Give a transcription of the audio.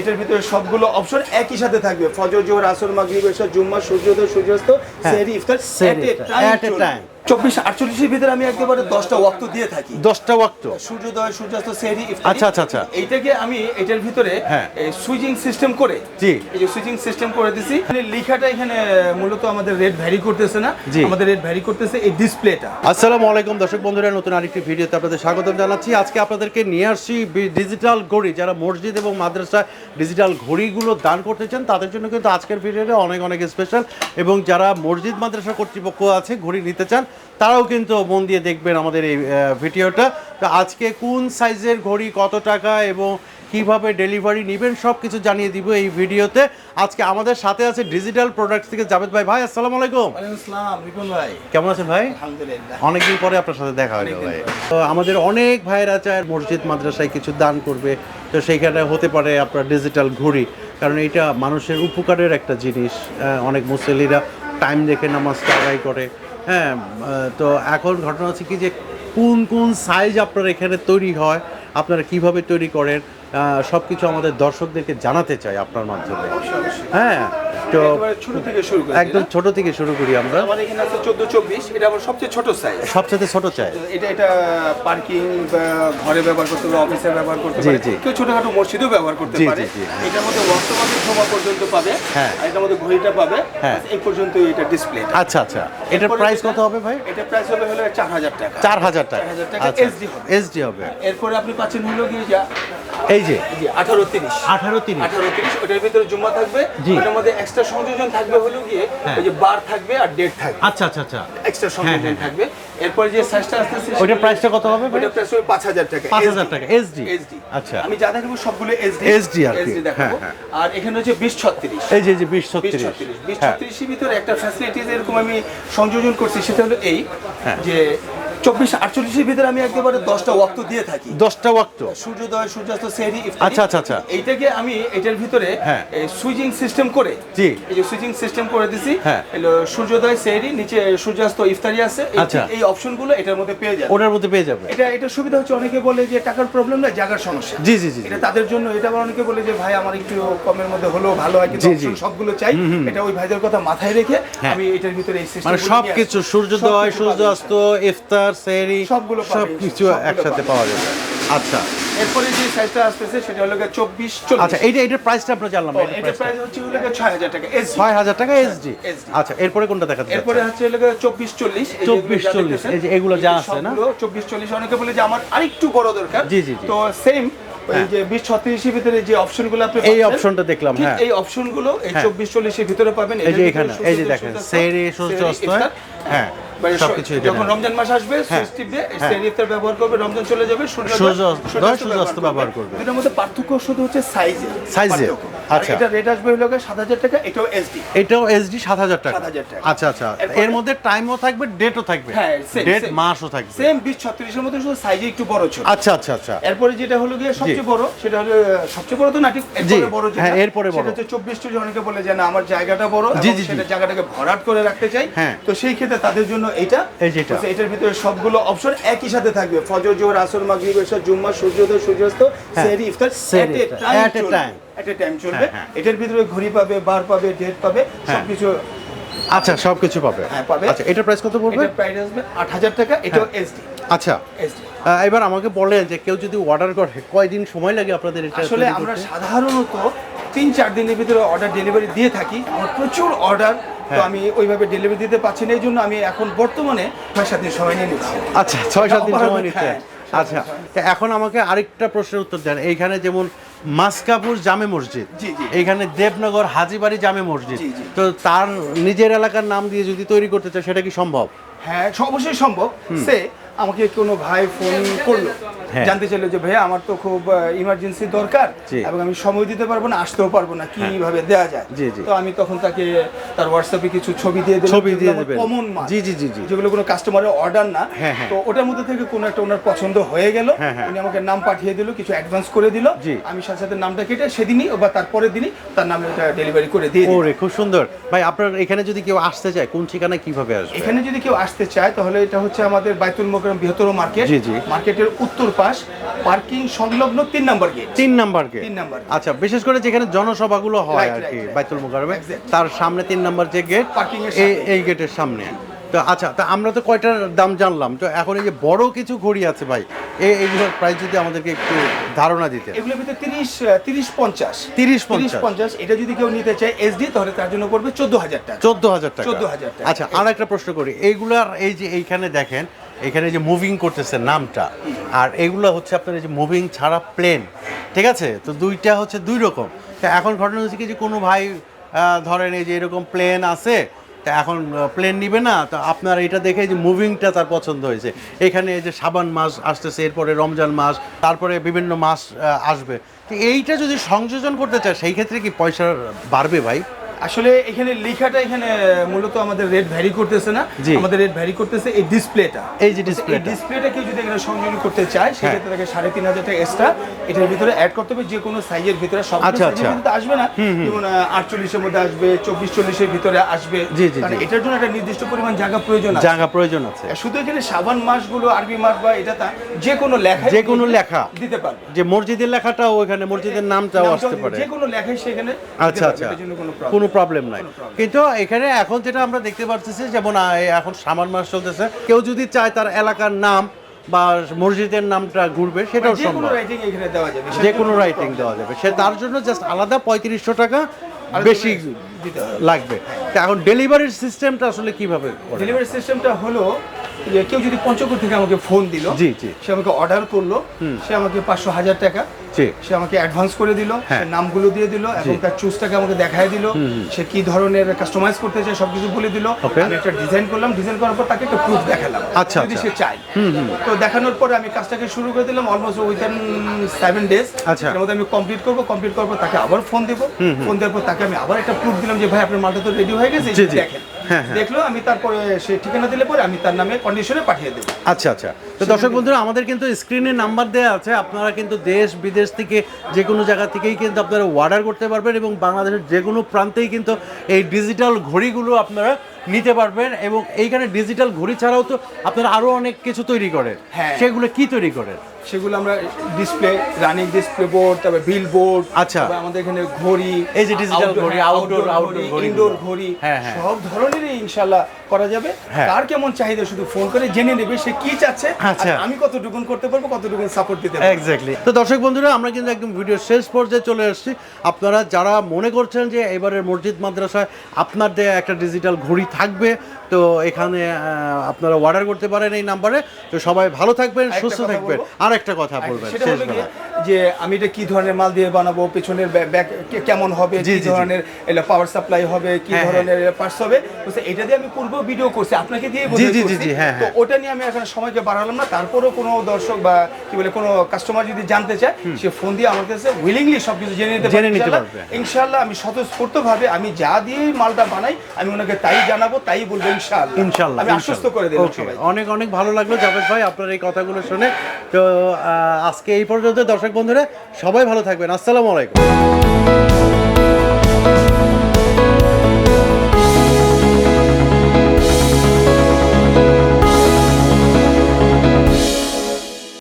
এটার ভিতরে সবগুলো অপশন একই সাথে থাকবে। ফজর জোহর আসর মাগরিব এসব জুম্মা সূর্যোদয় সূর্যাস্ত সেহরি ইফতার এ a চব্বিশ আটচল্লিশের ভিতরে আমি একেবারে দশটা ওয়াক্ত দিয়ে থাকি। দশটা ওয়াক্ত? সূর্যোদয় সূর্যাস্ত সেহরি আচ্ছা, আচ্ছা, আচ্ছা। এইটাকে আমি এটার ভিতরে হ্যাঁ। সুইচিং সিস্টেম করে জি। এই যে সুইচিং সিস্টেম করে দিছি। লেখাটা এখানে মূলত আমাদের রেট ভ্যারি করতেছে না। আমাদের রেট ভ্যারি করতেছে এই ডিসপ্লেটা। আসসালামু আলাইকুম দর্শক বন্ধুরা নতুন আরেকটি ভিডিওতে আপনাদের স্বাগতম জানাচ্ছি। আজকে আপনাদেরকে নিয়ে আসছি ডিজিটাল ঘড়ি। যারা মসজিদ এবং মাদ্রাসায় ডিজিটাল ঘড়িগুলো দান করতে চান তাদের জন্য কিন্তু আজকের ভিডিওটা অনেক অনেক স্পেশাল এবং যারা মসজিদ মাদ্রাসা কর্তৃপক্ষ আছে ঘড়ি নিতে চান তারাও কিন্তু মন দিয়ে দেখবেন আমাদের এই ভিডিওটা। তো আজকে কোন সাইজের ঘড়ি কত টাকা এবং কীভাবে ডেলিভারি নেবেন সব কিছু জানিয়ে দিব এই ভিডিওতে। আজকে আমাদের সাথে আছে ডিজিটাল প্রোডাক্টস থেকে জাভেদ ভাই। ভাই আসসালামু আলাইকুম। রিপন ভাই। কেমন আছেন ভাই? আলহামদুলিল্লাহ। অনেকদিন পরে আপনার সাথে দেখা হলো ভাই। তো আমাদের অনেক ভাইয়েরা চায় মসজিদ মাদ্রাসায় কিছু দান করবে। তো সেইখানে হতে পারে আপনার ডিজিটাল ঘড়ি। কারণ এটা মানুষের উপকারের একটা জিনিস। অনেক মুসল্লিরা টাইম দেখে নামাজটা আদায় করে। হ্যাঁ তো এখন ঘটনা হচ্ছে কি যে কোন কোন সাইজ আপনার এখানে তৈরি হয়, আপনারা কীভাবে তৈরি করেন সব কিছু আমাদের দর্শকদেরকে জানাতে চাই আপনার মাধ্যমে। হ্যাঁ। তো ছোট থেকে শুরু করি একদম ছোট থেকে শুরু করি আমরা। আমার এখানে আছে চোদ্দ চব্বিশ এটা আমার সবচেয়ে ছোট সাইজ সবচেয়ে ছোট চাই এটা এটা পার্কিং ঘরে ব্যবহার করতে পারে অফিসে ব্যবহার করতে পারে। কেউ ছোটখাটো মসজিদেও ব্যবহার করতে পারে। এটার মধ্যে বর্তমানে সময় পর্যন্ত পাবে হ্যাঁ। এটার মধ্যে ঘড়িটা পাবে। হ্যাঁ। এই পর্যন্ত এটা ডিসপ্লে আচ্ছা আচ্ছা। এটার প্রাইস কত হবে ভাই? এটা প্রাইস হবে হলো চার হাজার টাকা। চার হাজার টাকা। 4,000 টাকা আচ্ছা। SD হবে। এসডি হবে। এরপরে আপনি পাচ্ছেন হলো গিয়ে যা এই যে। জি আঠারো তিরিশ। আঠারো তিরিশ। আঠারো তিরিশ ওটার ভিতরে জুম্মা থাকবে। ওটার মধ্যে এক্সট্রা সংযোজন থাকবে হলো গিয়ে হ্যাঁ। ওই যে বার থাকবে আর ডেট থাকবে। আচ্ছা আচ্ছা আচ্ছা। এক্সট্রা সংযোজন হ্যাঁ। থাকবে। এরপরে যে সাইজটা আসতেছে প্রাইসটা কত হবে? প্রাইস হবে পাঁচ হাজার টাকা। পাঁচ হাজার টাকা এসডি SD আচ্ছা। আমি যা দেখাবো সবগুলো SD SD আর। দেখাবো। হ্যাঁ, আর এখানে হচ্ছে বিশ ছত্রিশ। এই যে যে বিশ বিশ ছত্রিশ। ছত্রিশ। বিশ হ্যাঁ। ছত্রিশের ভিতরে একটা ফ্যাসিলিটিস এরকম আমি সংযোজন করছি সেটা হলো এই হ্যাঁ। যে চব্বিশ আটচল্লিশের ভিতরে আমি একেবারে দশটা ওয়াক্ত দিয়ে থাকি দশটা ওয়াক্ত সূর্যোদয় সূর্যাস্ত সেহরি আচ্ছা, আচ্ছা, আচ্ছা। এইটাকে আমি এটার ভিতরে হ্যাঁ। সুইচিং সিস্টেম করে জি। এই যে সুইচিং সিস্টেম করে দিছি হ্যাঁ। সূর্যোদয় সেহরি নিচে সূর্যাস্ত ইফতারি আছে এই- আচ্ছা। এই অপশনগুলো এটার মধ্যে পেয়ে যাবে ওটার মধ্যে পেয়ে যাবে এটা এটা সুবিধা হচ্ছে অনেকে বলে যে টাকার প্রবলেম না জায়গার সমস্যা জি জি জি এটা তাদের জন্য এটা আবার অনেকে বলে যে ভাই আমার একটু কমের মধ্যে হলেও ভালো হয় কিন্তু option সবগুলো চাই এটা ওই ভাইদের কথা মাথায় রেখে হ্যাঁ। আমি এটার ভিতরে এই সিস্টেম মানে সব কিছু সূর্যোদয় সূর্যাস্ত ইফতার সেহরি সবগুলো পাবে, সব কিছু একসাথে পাওয়া যাবে। আচ্ছা। এরপরে যে সাইজটা আসতেছে সেটা হলো চব্বিশ চল্লিশ। আচ্ছা এইটা এটার প্রাইসটা আমরা জানলাম না, এটা প্রাইস হচ্ছে হলো ছয় হাজার টাকা SD ছয় হাজার টাকা এসডি SD আচ্ছা এরপরে কোনটা দেখাতে এরপরে হচ্ছে হলো চব্বিশ চল্লিশ। 24, 40, এই যে এগুলো যা আছে না? চব্বিশ চল্লিশ। অনেকে বলে যে আমার আরেকটু বড় দরকার। জি, জি। তো সেম ওই হ্যাঁ। যে বিশ ছত্রিশের ভিতরে যে অপশনগুলো আপনি এই অপশনটা দেখলাম, হ্যাঁ। এই অপশনগুলো এই হ্যাঁ। চব্বিশ চল্লিশের ভিতরে পাবেন। এই যে এখানে এই যে দেখেন সেহরি, সূর্যাস্ত হ্যাঁ। সবকিছু যখন রমজান মাস আসবে হ্যাঁ। সুইচ হ্যাঁ। ইফতার ব্যবহার করবে রমজান চলে যাবে সূর্যাস্ত, ব্যবহার করবে। এটার মধ্যে পার্থক্য শুধু হচ্ছে সাইজে এ? আচ্ছা। এটা রেট আসবে হলো সাত হাজার টাকা এটাও এসডি এটাও এসডি টাকা 7,000 টাকা। আচ্ছা আচ্ছা এর মধ্যে টাইমও থাকবে ডেটও থাকবে হ্যাঁ, ডেট মাসও থাকবে সেম বিশ ছত্রিশের মধ্যে শুধু সাইজে একটু বড় ছোট আচ্ছা আচ্ছা আচ্ছা এরপরে যেটা হলো গিয়ে সবচেয়ে বড় সেটা হলো সবচেয়ে বড় তো না ঠিক এরপরে বড় যেটা হ্যাঁ, এরপরে বড়। সেটা হচ্ছে অনেকে বলে যে না আমার জায়গাটা বড় এবং। সেটা জায়গাটাকে ভরাট করে রাখতে চাই হ্যাঁ। তো সেই ক্ষেত্রে তাদের জন্য এই যেটা। এটার ভিতরে সবগুলো অপশন একই সাথে থাকবে ফজর জোহর আসর মাগরিব জুম্মা সূর্যোদয় সূর্যাস্ত হ্যাঁ। সেহরি ইফতার at a iftar, time at a চলবে। হ্যাঁ, হ্যাঁ। এটার ভিতরে ঘড়ি পাবে বার পাবে ডেট পাবে। সবকিছু আচ্ছা সবকিছু পাবে হ্যাঁ, পাবে। আচ্ছা এটার প্রাইস কত পড়বে এটার প্রাইস আসবে আট হাজার টাকা এটাও হ্যাঁ। এসডি আচ্ছা এসডি এবার আমাকে বলেন যে কেউ যদি অর্ডার করে কয়দিন সময় লাগে আপনাদের এটা আসলে আমরা সাধারণত তিন চার দিনের ভিতরে অর্ডার ডেলিভারি দিয়ে থাকি আমার প্রচুর অর্ডার তো হ্যাঁ। আমি ওইভাবে ডেলিভারি দিতে পারছি না এই জন্য আমি এখন বর্তমানে ছয় সাত দিন সময় নিয়ে নিচ্ছি আচ্ছা ছয় সাত দিন সময় নিচ্ছে হ্যাঁ, আচ্ছা এখন আমাকে আরেকটা প্রশ্নের উত্তর দেন এইখানে যেমন মাসকাপুর জামে মসজিদ। এইখানে দেবনগর হাজিবাড়ি জামে মসজিদ। তো তার নিজের এলাকার নাম দিয়ে যদি তৈরি করতে চায় সেটা কি সম্ভব হ্যাঁ অবশ্যই সম্ভব সে আমাকে কোনো ভাই ফোন করল হ্যাঁ। জানতে চাইলো যে ভাইয়া আমার তো খুব ইমার্জেন্সি দরকার। এবং আমি সময় দিতে পারব না আসতেও পারব না কীভাবে দেওয়া যায়। তো আমি তখন তাকে তার হোয়াটসঅ্যাপে কিছু ছবি দিয়ে দিলাম ছবি দিয়ে দেবেন। কমন জি, জি, জি, জি। যেগুলো কোনো কাস্টমারের অর্ডার না হ্যাঁ, হ্যাঁ। তো ওটার মধ্যে থেকে কোনো একটা ওনার পছন্দ হয়ে গেল হ্যাঁ, হ্যাঁ। উনি আমাকে নাম পাঠিয়ে দিল কিছু অ্যাডভান্স করে দিল। আমি সাথে সাথে নামটা কেটে সেদিনই বা তারপরের দিনই তার নামে ওটা ডেলিভারি করে দিয়ে ওরে খুব সুন্দর ভাই আপনার এখানে যদি কেউ আসতে চায় কোন ঠিকানায় কীভাবে আসবে এখানে যদি কেউ আসতে চায় তাহলে এটা হচ্ছে আমাদের বাইতুল মোকরম বৃহত্তর মার্কেট জি, জি। মার্কেটের উত্তর পাশ পার্কিং সংলগ্ন তিন নাম্বার গেট তিন নাম্বার গেট তিন নাম্বার। আচ্ছা বিশেষ করে যেখানে জনসভাগুলো হয় আর কি. বাইতুল মোকরমে তার সামনে তিন নাম্বার যে গেট সামনে। এই গেটের সামনে তো আচ্ছা তা আমরা তো কয়টার দাম জানলাম? তো এখন এই যে বড় কিছু ঘড়ি আছে ভাই এই এইগুলোর প্রাইস যদি আমাদেরকে একটু ধারণা দিতে এগুলোর ভিতরে তিরিশ তিরিশ পঞ্চাশ। তিরিশ তিরিশ পঞ্চাশ। এটা যদি কেউ নিতে চায় এসডি তাহলে তার জন্য করবে চোদ্দ হাজার টাকা। চোদ্দ হাজার টাকা। 14,000 টাকা। আচ্ছা আর একটা প্রশ্ন করি এইগুলার এই যে এইখানে দেখেন এখানে যে মুভিং করতেছে নামটা আর এগুলো হচ্ছে আপনার এই যে মুভিং ছাড়া প্লেন ঠিক আছে? তো দুইটা হচ্ছে দুই রকম। তা এখন ঘটনা হচ্ছে কি যে কোনো ভাই ধরেন এই যে এরকম প্লেন আছে তা এখন প্লেন নিবে না, তো আপনার এটা দেখে যে মুভিংটা তার পছন্দ হয়েছে। এখানে এই যে সাবান মাছ আসতেছে, এরপরে রমজান মাস তারপরে বিভিন্ন মাস আসবে। তো এইটা যদি সংযোজন করতে চায়, সেই ক্ষেত্রে কি পয়সা বাড়বে ভাই? আসলে এখানে লেখাটা এখানে মূলত আমাদের রেট ভ্যারি করতেছে না। আমাদের রেট ভ্যারি করতেছে এই ডিসপ্লেটা এই যে এই ডিসপ্লেটা কেউ যদি এখানে সংযোজন করতে চায় হ্যাঁ। সেক্ষেত্রে তাকে সাড়ে তিন হাজার টাকা এক্সট্রা এটার ভিতরে অ্যাড করতে হবে। যে কোনো সাইজের ভিতরে সব আচ্ছা, আচ্ছা। ভিতরে আসবে না। যেমন আটচল্লিশের মধ্যে আসবে চব্বিশ চল্লিশের ভিতরে আসবে। কারণ এটার জন্য একটা নির্দিষ্ট পরিমাণ জায়গা প্রয়োজন আছে। জায়গা প্রয়োজন আছে। শুধু এখানে সাবান মাসগুলো আরবি মাস বা এটা তা যে কোনো লেখা যে কোনো লেখা। দিতে পারবে। যে মসজিদের লেখাটাও ওখানে মসজিদের নামটাও আসতে পারে। যে কোনো লেখাই সেখানে আচ্ছা আচ্ছা। কোনো প্রবলেম নাই। কিন্তু এখানে এখন যেটা আমরা দেখতে পাচ্ছি যেমন এখন সামান মাস চলতেছে কেউ যদি চায় তার এলাকার নাম বা মসজিদের নামটা ঘুরবে সেটাও সম্ভব। যে কোনো রাইটিং দেওয়া যাবে। সে তার জন্য জাস্ট আলাদা পঁয়ত্রিশশো টাকা বেশি লাগবে। তা এখন ডেলিভারির সিস্টেমটা আসলে কীভাবে ডেলিভারি সিস্টেমটা হলো যে কেউ যদি পঞ্চগড় থেকে আমাকে ফোন দিল জি, জি। সে আমাকে অর্ডার করল সে আমাকে পাঁচশো হাজার টাকা জি। সে আমাকে অ্যাডভান্স করে দিল হ্যাঁ। নামগুলো দিয়ে দিল এবং তার চুজটাকে আমাকে দেখায় দিল সে কি ধরনের কাস্টমাইজ করতে চায় সবকিছু বলে দিল। আমি একটা ডিজাইন করলাম ডিজাইন করার পর তাকে একটা প্রুফ দেখালাম আচ্ছা, যদি আচ্ছা। সে চায়। তো দেখানোর পরে আমি কাজটাকে শুরু করে দিলাম অলমোস্ট উইথিন সেভেন ডেজ আচ্ছা। এর মধ্যে আমি কমপ্লিট করব কমপ্লিট করার পর তাকে আবার ফোন দিব। ফোন দেওয়ার পর তাকে আমি আবার একটা প্রুফ দিলাম যে ভাই আপনার মালটা তো রেডি হয়ে গেছে। দেখেন হ্যাঁ, হ্যাঁ। দেখল আমি তারপরে সে ঠিকানা দিলে পরে আমি তার নামে কন্ডিশনে পাঠিয়ে দেবো আচ্ছা আচ্ছা তো দর্শক বন্ধুরা আমাদের কিন্তু স্ক্রিনে নাম্বার দেওয়া আছে আপনারা কিন্তু দেশ বিদেশ থেকে যে কোনো জায়গা থেকেই কিন্তু আপনারা অর্ডার করতে পারবেন এবং বাংলাদেশের যে কোনো প্রান্তেই কিন্তু এই ডিজিটাল ঘড়িগুলো আপনারা নিতে পারবেন এবং এইখানে ডিজিটাল ঘড়ি ছাড়াও তো আপনারা আরও অনেক কিছু তৈরি করেন হ্যাঁ। সেগুলো কি তৈরি করেন সেগুলো আমরা ডিসপ্লে রানিং ডিসপ্লে বোর্ড তারপরে বিল বোর্ড আচ্ছা। আমাদের এখানে ঘড়ি এই যে digital ঘড়ি, outdoor ঘড়িগুলো। ইনডোর ঘড়ি হ্যাঁ, হ্যাঁ। সব ধরনেরই ইনশাআল্লাহ করা যাবে হ্যাঁ। কার কেমন চাহিদা শুধু ফোন করে জেনে নেবে সে কি চাচ্ছে আর আচ্ছা। আমি কতটুকুন করতে পারব কতটুকুন সাপোর্ট দিতে পারব এক্স্যাক্টলি তো দর্শক বন্ধুরা আমরা কিন্তু একদম ভিডিও শেষ পর্যায়ে চলে এসেছি আপনারা যারা মনে করছেন যে এবারের মসজিদ মাদ্রাসায় আপনার দেয়া একটা ডিজিটাল ঘড়ি থাকবে তো এখানে আপনারা অর্ডার করতে পারেন এই নাম্বারে তো সবাই ভালো থাকবেন সুস্থ থাকবেন বলব। আর একটা কথা বলবেন শেষ বেলা যে আমি এটা কি ধরনের মাল দিয়ে বানাবো পেছনের ব্যাক কেমন হবে কি। ধরনের এটা পাওয়ার সাপ্লাই হবে কি হ্যাঁ, হ্যাঁ। ধরনের পার্টস হবে এটা দিয়ে আমি পূর্ব ভিডিও করছি আপনাকে দিয়ে হ্যাঁ, তো। ওটা নিয়ে আমি এখন সময়কে বাড়ালাম না তারপরেও কোনো দর্শক বা কি বলে কোনো কাস্টমার যদি জানতে চায় সে ফোন দিয়ে আমার কাছে উইলিংলি সবকিছু জেনে নিতে জেনে নিতে ইনশাআল্লাহ। পারবে। ইনশাআল্লাহ আমি স্বতঃস্ফূর্তভাবে আমি যা দিয়ে মালটা বানাই আমি ওনাকে তাই জানাব তাই বলব ইনশাআল্লাহ ইনশাল্লাহ আমি আশ্বস্ত করে সবাই অনেক অনেক ভালো লাগল জাভেদ ভাই আপনার এই কথাগুলো শুনে তো আজকে এই পর্যন্ত থাকবেন বন্ধুরা সবাই ভালো থাকবেন। আসসালামু আলাইকুম।